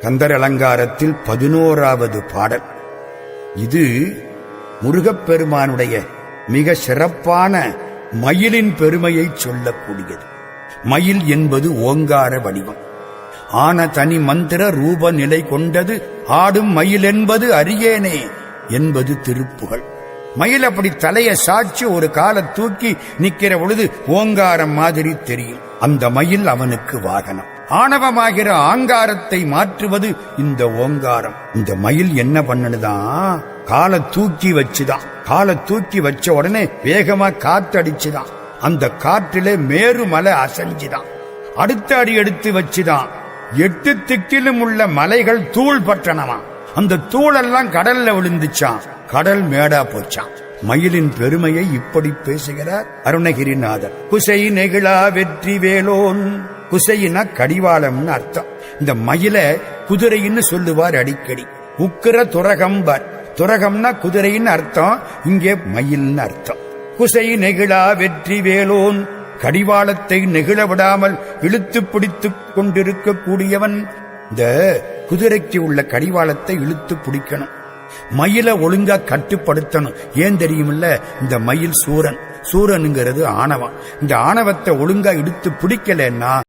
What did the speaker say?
கந்தர் அலங்காரத்தில் பதினோராவது பாடல். இது முருகப்பெருமானுடைய மிக சிறப்பான மயிலின் பெருமையை சொல்லக்கூடியது. மயில் என்பது ஓங்கார வடிவம். ஆன தனி மந்திர ரூப நிலை கொண்டது ஆடும் மயில் என்பது அரியேனே என்பது திருப்புகழ். மயில் அப்படி தலையை சாட்சி ஒரு கால தூக்கி நிக்கிற பொழுது ஓங்காரம் மாதிரி தெரியும். அந்த மயில் அவனுக்கு வாகனம். ஆணவமாகிற ஆங்காரத்தை மாற்றுவது இந்த ஓங்காரம். இந்த மயில் என்ன பண்ணுதான் காலை தூக்கி வச்சுதான். காலை தூக்கி வச்ச உடனே வேகமா காத்தடிச்சுதான் அந்த காற்றிலே மேரு மலை அசைஞ்சுதான். அடுத்த அடி எடுத்து வச்சுதான். எட்டு திக்கிலும் உள்ள மலைகள் தூள் பட்டணமா அந்த தூளெல்லாம் கடல்ல விழுந்துச்சான் கடல் மேடா போச்சான் மயிலின் பெருமையை இப்படி பேசுகிறார் அருணகிரிநாதர். குசை நெகிழா வெற்றி வேலோன். குசைனா கடிவாளம்னு அர்த்தம். இந்த மயில குதிரைன்னு சொல்லுவார் அடிக்கடி. உக்கிர துரகம்பர். துரகம்னா குதிரைன்னு அர்த்தம். இங்கே மயில்னு அர்த்தம். குசை நெகிழா வெற்றி வேலோன். கடிவாளத்தை நெகிழ விடாமல் இழுத்து பிடித்துக் கொண்டிருக்கக்கூடியவன். இந்த குதிரைக்கு உள்ள கடிவாளத்தை இழுத்து பிடிக்கணும். மயிலை ஒழுங்கா கட்டுப்படுத்தணும். ஏன் தெரியுமில்ல? இந்த மயில் சூரன். சூரனுங்கிறது ஆணவம். இந்த ஆணவத்தை ஒழுங்கா இடுத்து பிடிக்கலன்னா